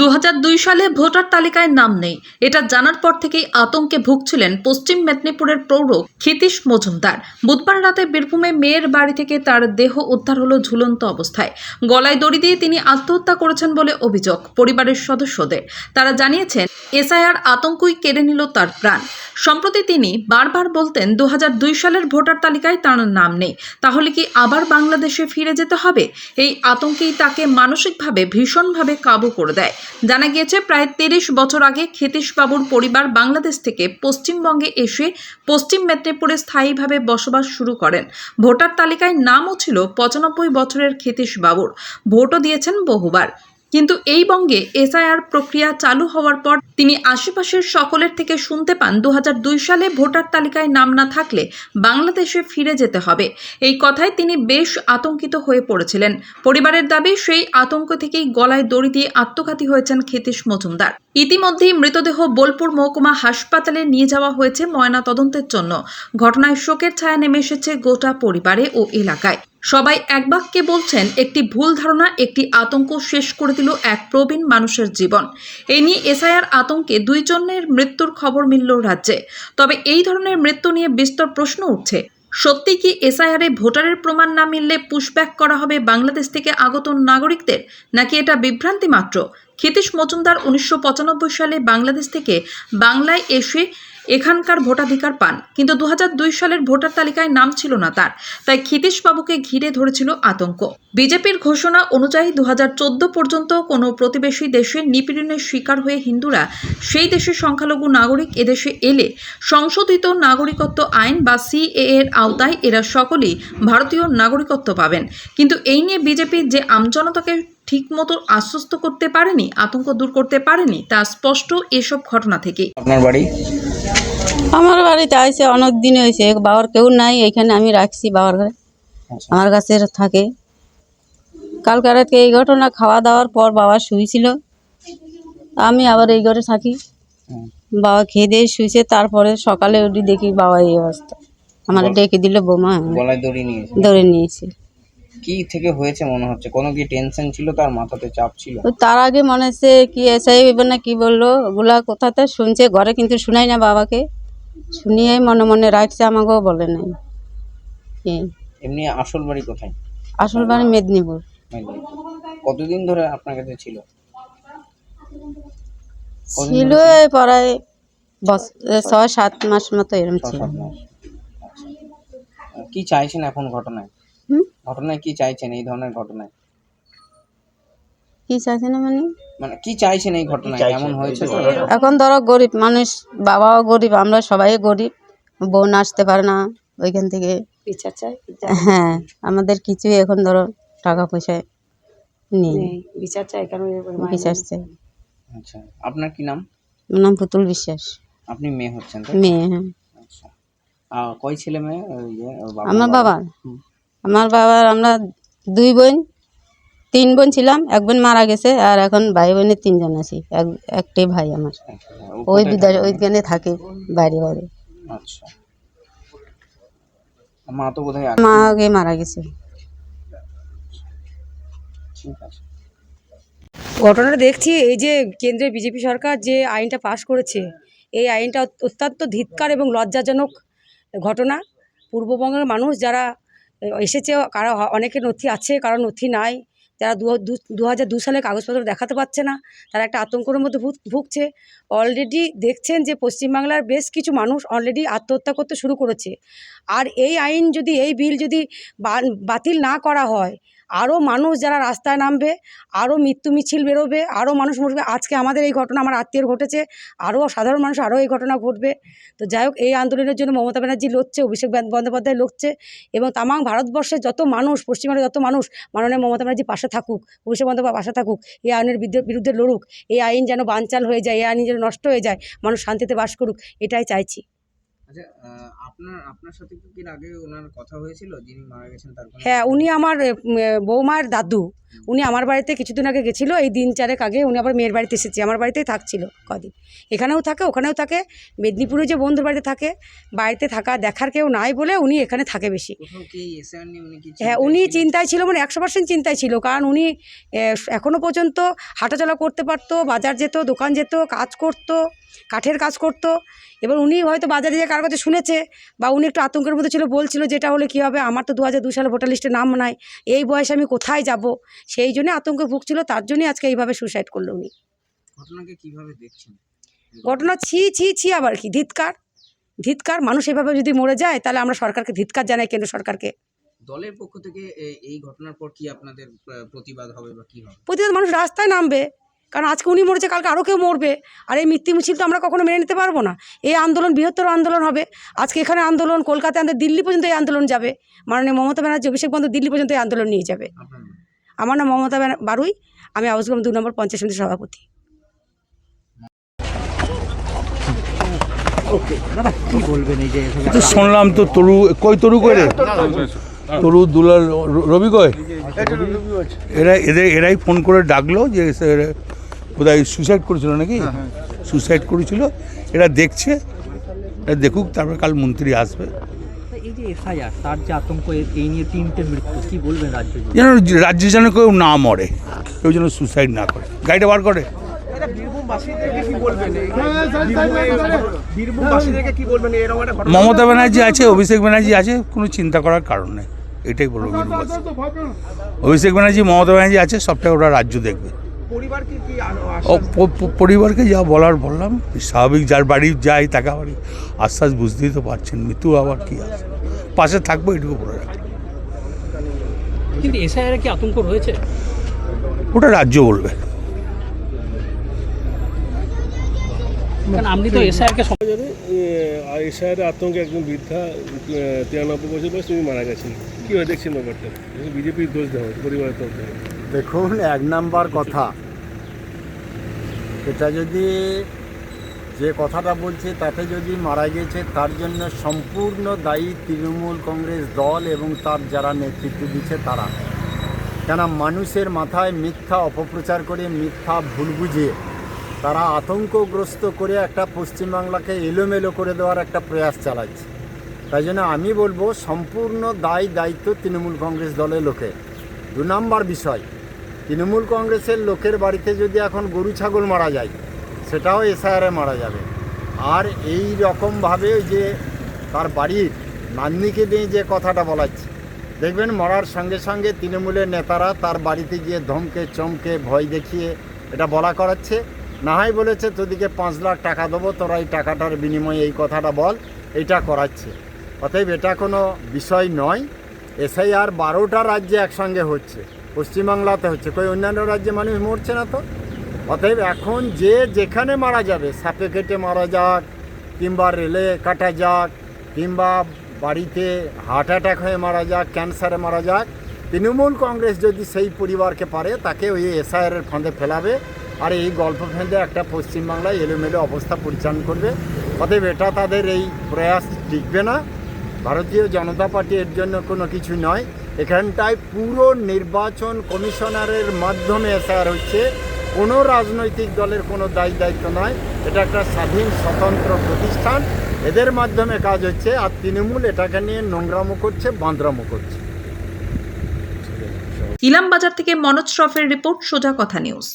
দু হাজার দুই সালে ভোটার তালিকায় নাম নেই। এটা জানার পর থেকেই আতঙ্কে ভুগছিলেন পশ্চিম মেদিনীপুরের প্রৌঢ় ক্ষিতীশ মজুমদার। বুধবার রাতে বীরভূমে মেয়ের বাড়ি থেকে তার দেহ উদ্ধার হলো ঝুলন্ত অবস্থায়। গলায় দড়ি দিয়ে তিনি আত্মহত্যা করেছেন বলে অভিযোগ পরিবারের সদস্যদের। তারা জানিয়েছেন, এসআইআর আতঙ্কই কেড়ে নিল তার প্রাণ। সম্প্রতি তিনি বারবার বলতেন দু হাজার দুই সালের ভোটার তালিকায় তার নাম নেই। তাহলে কি আবার বাংলাদেশে ফিরে যেতে হবে? এই আতঙ্কেই তাকে মানসিকভাবে ভীষণভাবে কাবু করে দেয়। জানা গিয়েছে, প্রায় তিরিশ বছর আগে ক্ষিতীশবাবুর পরিবার বাংলাদেশ থেকে পশ্চিমবঙ্গে এসে পশ্চিম মেদিনীপুরে স্থায়ীভাবে বসবাস শুরু করেন। ভোটার তালিকায় নামও ছিল পঁচানব্বই বছরের ক্ষিতীশবাবুর। ভোটও দিয়েছেন বহুবার। কিন্তু এই বঙ্গে এসআইআর প্রক্রিয়া চালু হওয়ার পর তিনি আশেপাশের সকলের থেকে শুনতে পান দুহাজার দুই সালে ভোটার তালিকায় নাম না থাকলে বাংলাদেশে ফিরে যেতে হবে। এই কথায় তিনি বেশ আতঙ্কিত হয়ে পড়েছিলেন। পরিবারের দাবি, সেই আতঙ্ক থেকেই গলায় দড়ি দিয়ে আত্মঘাতী হয়েছেন ক্ষিতীশ মজুমদার। ইতিমধ্যেই মৃতদেহ বোলপুর মহকুমা হাসপাতালে নিয়ে যাওয়া হয়েছে ময়না তদন্তের জন্য। ঘটনায় শোকের ছায়া নেমে এসেছে গোটা পরিবারে ও এলাকায়। সবাই এক বাক্যে বলছেন, একটি ভুল ধারণা, একটি আতঙ্ক শেষ করে দিল এক প্রবীণ মানুষের জীবন। এই নিয়ে এসআইআর আতঙ্কে দুইজনের মৃত্যুর খবর মিলল রাজ্যে। তবে এই ধরনের মৃত্যু নিয়ে বিস্তর প্রশ্ন উঠছে। সত্যি কি এসআইআরে ভোটারের প্রমাণ না মিললে পুশব্যাক করা হবে বাংলাদেশ থেকে আগত নাগরিকদের, নাকি এটা বিভ্রান্তি মাত্র? ক্ষিতীশ মজুমদার উনিশশো পঁচানব্বই সালে বাংলাদেশ থেকে বাংলায় এসে এখানকার ভোটাধিকার পান, কিন্তু দু হাজার দুই সালের ভোটার তালিকায় নাম ছিল না তার, তাই ক্ষিতীশবাবুকে ঘিরে ধরেছিল আতঙ্ক। বিজেপির ঘোষণা অনুযায়ী দু হাজার চোদ্দ পর্যন্ত কোনো প্রতিবেশী দেশে নিপীড়নের শিকার হয়ে হিন্দুরা, সেই দেশের সংখ্যালঘু নাগরিক এদেশে এলে সংশোধিত নাগরিকত্ব আইন বা সিএ এর আওতায় এরা সকলেই ভারতীয় নাগরিকত্ব পাবেন। কিন্তু এই নিয়ে বিজেপি যে আমজনতাকে ঠিকমতো আশ্বস্ত করতে পারেনি, আতঙ্ক দূর করতে পারেনি, তা স্পষ্ট এসব ঘটনা থেকেই আপনার বাড়ি? আমার বাড়িতে আইসে অনেক দিন হয়েছে বাবার কেউ নাই এখানে আমি রাখছি বাবার ঘরে। আচ্ছা। আমার কাছে থাকে। কালকে রাতকে এই ঘটনা খাওয়া দাওয়ার পর বাবা শুয়েছিল আমি আবার এই ঘরে থাকি। বাবা খেয়ে দিয়ে শুয়েছে তারপরে সকালে উঠি দেখি বাবা এই অবস্থা। আমার ডেকে দিল বোমা। গলায় দড়ি নিয়েছে ধরে নিয়েছে। কি থেকে হয়েছে মনে হচ্ছে? কোনো কি টেনশন ছিল? তার মাথাতে চাপ ছিল? তার আগে মনে হচ্ছে কি এসআই না কি বলল? ওগুলা কোথাতে শুনছে ঘরে কিন্তু শুনাই না বাবাকে। শুনিয়ে মনে মনে রাখছে আমাকেও বলে নাই। কি? এমনি আসল বাড়ি কোথায়? আসল বাড়ি মেদিনীপুর। কতদিন ধরে আপনার কাছে ছিল? ছিল এই প্রায় ছয় সাত মাস মতো এরকম ছিল। আচ্ছা। কি চাইছেন এখন ঘটনায়? হুম? ঘটনায় কি চাইছেন এই ধরনের ঘটনায়? কি চাইছে না মানে? মানে কি চাইছেন এই ঘটনায়? এমন হয়েছে? এখন ধরো গরিব মানুষ বাবাও গরিব আমরা সবাই গরিব। বোন আসতে পারে না ওইখান থেকে। বিচার চাই হ্যাঁ আমাদের কিছুই এখন ধরো টাকা পয়সা নেই। বিচার চাই কারণ মায়ের চাই। আচ্ছা আপনার কি নাম? আমার নাম পুতুল বিশ্বাস। আপনি মেয়ে হচ্ছেন মেয়ে হ্যাঁ। আচ্ছা। কয় ছেলে মেয়ে? বাবা আমার বাবার আমার বাবার আমরা দুই বোন। তিন বোন ছিলাম এক বোন মারা গেছে আর এখন ভাই বোনের তিনজন আছি এক একটাই ভাই আমার। ওই বিদ্যা থাকে? ওইখানে থাকে বাইরে বাইরে। আচ্ছা। মা তো বোধহয় মা আগে মারা গেছে। ঠিক আছে। ঘটনাটা দেখছি এই যে কেন্দ্রের বিজেপি সরকার যে আইনটা পাশ করেছে এই আইনটা অত্যন্ত ধিৎকার এবং লজ্জাজনক ঘটনা। পূর্ববঙ্গের মানুষ যারা এসেছে কারও অনেকের নথি আছে কারও নথি নাই যারা দু হাজার দু সালে কাগজপত্র দেখাতে পারছে না, তারা একটা আতঙ্কর মধ্যে ভুগ- ভুগছে। অলরেডি দেখছেন যে পশ্চিমবাংলার বেশ কিছু মানুষ অলরেডি আত্মহত্যা করতে শুরু করেছে। আর এই আইন যদি, এই বিল যদি বাতিল না করা হয় আরও মানুষ যারা রাস্তায় নামবে আরও মৃত্যু মিছিল বেরোবে আরও মানুষ মরবে। আজকে আমাদের এই ঘটনা আমার আত্মীয়র ঘটেছে আরও সাধারণ মানুষ আরও এই ঘটনা ঘটবে। তো যাই হোক, এই আন্দোলনের জন্য মমতা ব্যানার্জি লড়ছে, অভিষেক বন্দ- বন্দ্যোপাধ্যায় লড়ছে এবং তামাং ভারতবর্ষের যত মানুষ, পশ্চিমবঙ্গের যত মানুষ মাননীয় মমতা ব্যানার্জি পাশে থাকুক, অভিষেক বন্দ্যোপাধ্যায় পাশে থাকুক, এই আইনের বিরুদ্ধে লড়ুক, এই আইন যেন বানচাল হয়ে যায়, এই আইন যেন নষ্ট হয়ে যায়, মানুষ শান্তিতে বাস করুক, এটাই চাইছি। আচ্ছা আপনার আপনার সাথে কি এর আগে ওনার কথা হয়েছিল যিনি মারা গেছেন তার হ্যাঁ উনি আমার বৌমার দাদু। উনি আমার বাড়িতে কিছুদিন আগে গেছিল এই দিন চারেক আগে উনি আবার মেয়ের বাড়িতে এসেছে আমার বাড়িতেই থাকছিল কদিন। এখানেও থাকে ওখানেও থাকে মেদিনীপুরে যে বন্ধুর বাড়িতে থাকে বাড়িতে থাকা দেখার কেউ নাই বলে উনি এখানে থাকে বেশি। হ্যাঁ উনি? চিন্তায় ছিল? মানে একশো পার্সেন্ট চিন্তায় ছিল কারণ উনি এখনও পর্যন্ত হাঁটাচলা করতে পারতো বাজার যেত দোকান যেত কাজ করতো। কাঠের কাজ করতো। এবার উনি হয়তো বাজারে গিয়ে কার কাছে শুনেছে বা উনি একটু আতঙ্কের মধ্যে ছিল বলছিল যেটা হলে কী হবে? আমার তো দু হাজার দু সালে ভোটার লিস্টে নাম নাই। এই বয়সে আমি কোথায় যাব? সেই জন্য আতঙ্কে ভুগছিল তার জন্যই আজকে এইভাবে সুসাইড করল উনি। ঘটনাকে কীভাবে দেখছেন? ঘটনা ছি ছি ছি আবার কি? ধিৎকার। ধিৎকার মানুষ এভাবে যদি মরে যায় তাহলে আমরা সরকারকে ধিৎকার জানাই কেন্দ্র সরকারকে। দলের পক্ষ থেকে এই ঘটনার পর কি আপনাদের প্রতিবাদ হবে বা কি হবে? প্রতিদিন মানুষ রাস্তায় নামবে। কারণ আজকে উনি মরেছে কালকে আরও কেউ মরবে। আর এই মৃত্যু মিছিল তো আমরা কখনো মেনে নিতে পারব না। এই আন্দোলন বৃহত্তর আন্দোলন হবে। আজকে এখানে আন্দোলন কলকাতায় আমাদের দিল্লি পর্যন্ত এই আন্দোলন যাবে। মাননীয় মমতা ব্যানার্জি অভিষেক বন্ধু দিল্লি পর্যন্ত এই আন্দোলন নিয়ে যাবে। আমার নাম মমতা ব্যানার বারুই। আমি আউসগ্রাম দু নম্বর পঞ্চায়েত সমিতির সভাপতি। তো শুনলাম তো তরু কই তরু কই রে? তরু দুলাল র- রবি কই? এরা এদের এরাই ফোন করে ডাকলো যে বোধহয় সুসাইড করেছিল নাকি? সুইসাইড করেছিল। এরা দেখছে এরা দেখুক তারপরে কাল মন্ত্রী আসবে। এই যে এসআইআর তার যে আতঙ্ক এই নিয়ে তিনটে মৃত্যু কি বলবেন রাজ্য যেন রাজ্যে যেন কেউ না মরে কেউ যেন সুসাইড না করে। গাড়িটা বার করে। মমতা ব্যানার্জি আছে অভিষেক ব্যানার্জি আছে কোনো চিন্তা করার কারণ নেই। এটাই বলব অভিষেক ব্যানার্জি মমতা ব্যানার্জি আছে সবটাই ওরা রাজ্য দেখবে। পরিবারকে যা বলার বললাম স্বাভাবিক যার বাড়ি যাই তাকে আবার আশ্বাস বুঝতেই তো পারছেন মৃত্যু আবার কি আছে? পাশে থাকব এটুকু বলে রাখি। কিন্তু এসআইআর কি আতঙ্ক রয়েছে? ওটা রাজ্য বলবে। আপনি তো এসআইআরকে আর এশায়ারের আতঙ্কে একজন বৃদ্ধা তিরানব্বই বছর বয়স তিনি মারা গেছেন। কীভাবে দেখছেন ব্যাপারটা? বিজেপির দোষ দেওয়া পরিবারের তরফ থেকে। দেখুন, এক নাম্বার কথা। এটা যদি যে কথাটা বলছে, তাতে যদি মারা গেছে, তার জন্য সম্পূর্ণ দায়ী তৃণমূল কংগ্রেস দল এবং তার যারা নেতৃত্ব দিচ্ছে তারা। কেন মানুষের মাথায় মিথ্যা অপপ্রচার করে, মিথ্যা ভুল বুঝিয়ে তারা আতঙ্কগ্রস্ত করে একটা পশ্চিমবাংলাকে এলোমেলো করে দেওয়ার একটা প্রয়াস চালাচ্ছে। তাই জন্য আমি বলব, সম্পূর্ণ দায় দায়িত্ব তৃণমূল কংগ্রেস দলের লোকে। দু নম্বর বিষয় তৃণমূল কংগ্রেসের লোকের বাড়িতে যদি এখন গরু, ছাগল মারা যায়, সেটাও এসআইআরে মারা যাবে। আর এই রকমভাবে যে তার বাড়ির নাতনিকে নিয়ে যে কথাটা বলাচ্ছে, দেখবেন মরার সঙ্গে সঙ্গে তৃণমূলের নেতারা তার বাড়িতে গিয়ে ধমকে, চমকে, ভয় দেখিয়ে এটা বলা করাচ্ছে। না হয় বলেছে, তোদিকে পাঁচ লাখ টাকা দেবো, তোরা এই টাকাটার বিনিময়ে এই কথাটা বল, এটা করাচ্ছে। অতএব এটা কোনো বিষয় নয়। এসআইআর বারোটা রাজ্যে একসঙ্গে হচ্ছে। পশ্চিমবাংলাতে হচ্ছে। কই, অন্যান্য রাজ্যে মানুষ মরছে না তো? অতএব এখন যে যেখানে মারা যাবে, সাপে কেটে মারা যাক, কিংবা রেলে কাটা যাক, কিংবা বাড়িতে হার্ট অ্যাটাক হয়ে মারা যাক, ক্যান্সারে মারা যাক, তৃণমূল কংগ্রেস যদি সেই পরিবারকে পারে, তাকে ওই এসআইআরের ফাঁদে ফেলাবে। আর এই গল্প ফেঁদে একটা পশ্চিমবাংলায় এলোমেলো অবস্থা পরিচালন করবে। অতএব এটা তাদের এই প্রয়াস টিকবে না। ভারতীয় জনতা পার্টি এর জন্য কোনো কিছু নয়। এখানটায় পুরো নির্বাচন কমিশনারের মাধ্যমে স্যার হচ্ছে। কোনো রাজনৈতিক দলের কোনো দায়ী দায়িত্ব নয়। এটা একটা স্বাধীন, স্বতন্ত্র প্রতিষ্ঠান। এদের মাধ্যমে কাজ হচ্ছে আর তৃণমূল এটাকে নিয়ে নোংরামো করছে, বাঁদরামো করছে। ইলামবাজার থেকে মনোজ শ্রফের রিপোর্ট, সোজা কথা নিউজ।